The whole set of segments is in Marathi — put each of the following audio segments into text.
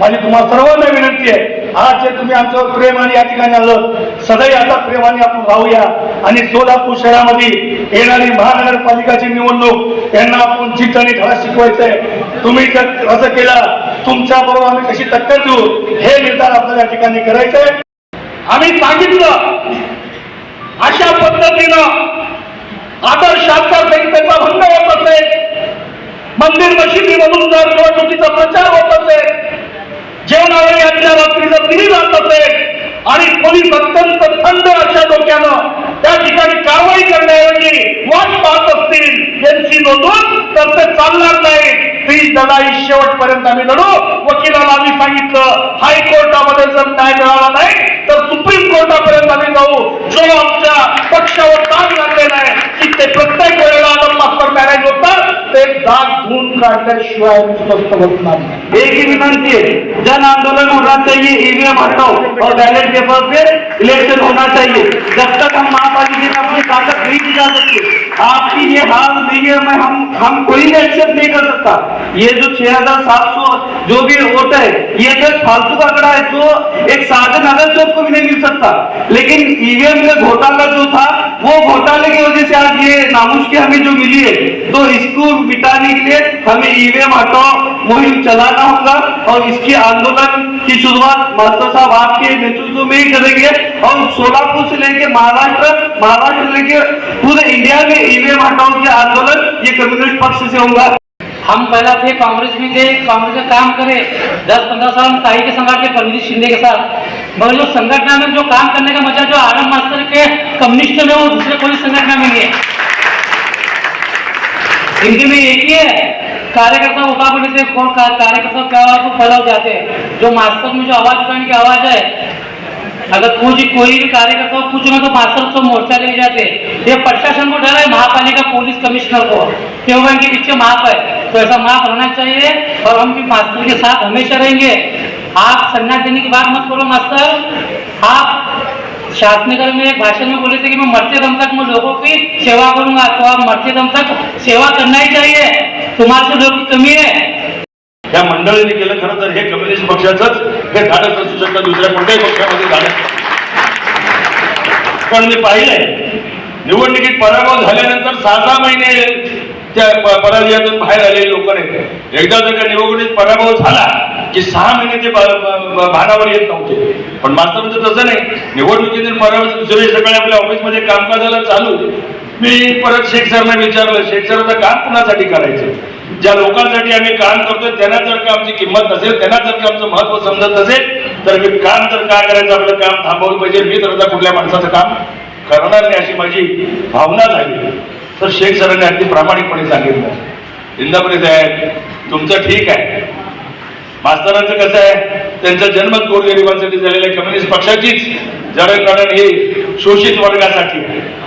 माझी तुम्हाला सर्वांना विनंती आहे आज जे तुम्ही आमच्यावर प्रेमाने या ठिकाणी आलं सदैव आता प्रेमाने आपण राहूया आणि सोलापूर शहरामध्ये येणारी महानगरपालिकाची निवडणूक यांना आपण चिठ्ठाने धडा शिकवायचंय. तुम्ही जर असं केलं तुमच्या बरोबर आम्ही कशी टक्कर देऊ हे निर्धार आपल्याला या ठिकाणी करायचंय. आम्ही सांगितलं अशा पद्धतीनं आदर्श आचारसंहितेचा भंग होत असेल मंदिर मशिदीमधून जर रात्रीला दिली जात आणि पोलीस अत्यंत थंड अशा डोक्यानं त्या ठिकाणी कारवाई करण्याऐवजी वाट पाहत असतील. यांची नोंदून तर ते चालणार नाही. ती लढाई शेवटपर्यंत आम्ही लढू. वकिलाला आम्ही सांगितलं हायकोर्टामध्ये जर न्याय मिळाला एक ही विनती है, जन आंदोलन होना चाहिए, ईवीएम हटाओ और बैलेट पेपर पे इलेक्शन होना चाहिए। जब तक हम महापालिका में अपनी ताकत नहीं दी जा सकती आपकी ये हाल है, मैं हम हम कोई भी एक्सेप्ट नहीं कर सकता। ये जो छह हज़ार सात सौ जो भी वोट है, ये तो फालतू का आंकड़ा है, जो एक साधन अगर जो को भी नहीं मिल सकता। लेकिन ईवीएम में घोटाला जो था, वो घोटाले की वजह से आज ये नामुश की हमें जो मिली है तो इसको मिटाने के लिए हमें ईवीएम हटाओ, मुहिम चलाना होगा और इसके आंदोलन की शुरुआत मास्टर साहब आपके नेतृत्व में ही करेंगे। और सोलापुर से लेके महाराष्ट्र महाराष्ट्र से लेके पूरे इंडिया में ईवीएम हटाओ के आंदोलन, ये कम्युनिस्ट पक्ष से होगा। हम पहला थे कांग्रेस में थे, कांग्रेस का काम करे। दस पंद्रह साल हम ताई के संगठन थे परमजीत शिंदे के साथ। मगर जो संगठन में जो काम करने का मज़ा, जो आरम मास्टर के कम्युनिस्ट में वो दूसरे कोई संगठन में नहीं है। इनके में एक कार्यकर्ता उठा पड़े थे कौन कार्यकर्ता क्या तो फैलाव जाते. हैं जो मास्टर में जो आवाज उठाने की आवाज है अगर कुछ कोई भी कार्यकर्ता हो, कुछ ना तो मास्टर तो मोर्चा ले जाते. ये प्रशासन को डर है महापालिका पुलिस कमिश्नर को. क्यों इनके पीछे माफ है तो ऐसा माफ रहना चाहिए और हम भी मास्टर के साथ हमेशा रहेंगे. आप संन्यास देने की बात मत करो मास्टर आप शासनगर में एक भाषण में बोले थे कि मैं मरते दम तक मैं लोगों की सेवा करूंगा तो आप मरते दम तक सेवा करना ही चाहिए. तुम्हारे से कमी आहे. या मंडळीने केलं खरं तर हे कम्युनिस्ट पक्षाचंच हे धाडस असू शकतं दुसऱ्या कोणत्याही पक्षामध्ये धाडस पण मी पाहिलंय निवडणुकीत पराभव झाल्यानंतर सहा सहा महिने त्या पराजयातून बाहेर आलेले लोक नाही एकदा जर का निवडणुकीत पराभव झाला की सहा महिने ते भानावर येत नव्हते. पण मास्तरांचं तसं नाही. निवडणुकीतून पराभव दुसरे सकाळी आपल्या ऑफिसमध्ये कामकाजाला चालू. मी परत शेख सरना विचारलं शेख सरांचं काम कुणासाठी करायचं? ज्या लोकांसाठी आम्ही काम करतोय त्यांना जर का आमची किंमत नसेल त्यांना जर का आमचं महत्त्व समजत नसेल तर मी काम तर काय करायचं आपलं काम थांबवलं पाहिजे. मी तर आता कुठल्या माणसाचं काम करणार नाही अशी माझी भावना झाली. तर शेख सरांनी अगदी प्रामाणिकपणे सांगितलं. इंदापुरे साहेब तुमचं ठीक आहे. मास्तरांचं कसं आहे? त्यांचा जन्म गोरगरिबांसाठी झालेल्या कम्युनिस्ट पक्षाचीच जडणघडण ही शोषित वर्गासाठी. आहे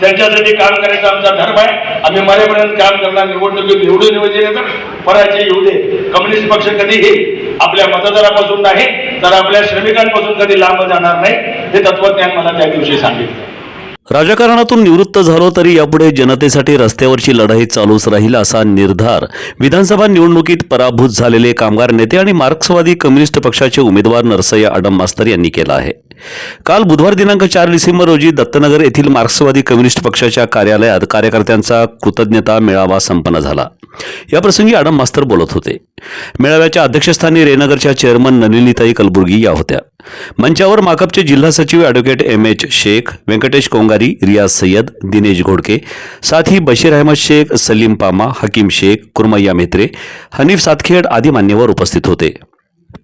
त्यांच्यासाठी काम करायचा आमचा धर्म आहे. आम्ही मरेपर्यंत काम करणार निवडणुकीत निवडून निवडले तर पराजय येऊ दे. कम्युनिस्ट पक्ष कधीही आपल्या मतदारापासून नाही तर आपल्या श्रमिकांपासून कधी लांब जाणार नाही हे तत्वज्ञान मला त्या दिवशी सांगितलं. राजकारणातून निवृत्त झालो तरी यापुढे जनतेसाठी रस्त्यावरची लढाई चालूच राहील असा निर्धार विधानसभा निवडणुकीत पराभूत झालेले कामगार नेते आणि मार्क्सवादी कम्युनिस्ट पक्षाचे उमेदवार नरसय्या आडम मास्तर यांनी केला आहे. काल बुधवार दिनांक चार डिसेंबर रोजी दत्तनगर येथील मार्क्सवादी कम्युनिस्ट पक्षाच्या कार्यालयात कार्यकर्त्यांचा कृतज्ञता मेळावा संपन्न झाला. याप्रसंगी आडम मास्तर बोलत होते. मेळाव्याच्या अध्यक्षस्थानी रेनगरच्या चेअरमन नलिनीताई कलबुर्गी या होत्या. मंचावर माकपचे जिल्हा सचिव advocate M H Shaikh Venkatesh Kongari Riyaz Sayyad Dinesh Ghodke साथी बशीर अहमद शेख सलीम पामा हकीम शेख कुरमय्या मेत्रे हनीफ सातखेड आदी मान्यवर उपस्थित होते.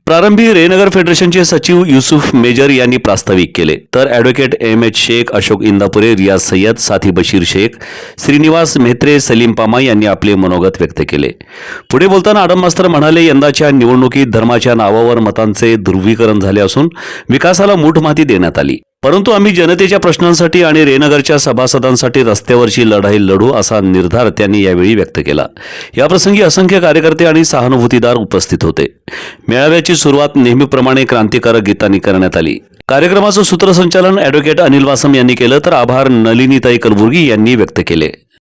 प्रारंभी रेनगर फेडरेशनचे सचिव युसुफ मेजर यांनी प्रास्ताविक केले. तर advocate M H Shaikh Ashok Indapure Riyaz Sayyad साथी बशीर शेख श्रीनिवास म्हेत्रे सलीम पामा यांनी आपले मनोगत व्यक्त केले. पुढे बोलताना आडम मास्तर म्हणाले यंदाच्या निवडणुकीत धर्माच्या नावावर मतांचे ध्रुवीकरण झाले असून विकासाला मूठ माती देण्यात आली. परंतु आम्ही जनतेच्या प्रश्नांसाठी आणि रेनगरच्या सभासदांसाठी रस्त्यावरची लढाई लढू असा निर्धार त्यांनी यावेळी व्यक्त केला. याप्रसंगी असंख्य कार्यकर्ते आणि सहानुभूतीदार उपस्थित होते. मेळाव्याची सुरुवात नेहमीप्रमाणे क्रांतिकारक गीतांनी करण्यात आली. कार्यक्रमाचं सूत्रसंचालन अॅडव्होकेट अनिल वासम यांनी केलं तर आभार नलिनीताई कलबुर्गी यांनी व्यक्त केले.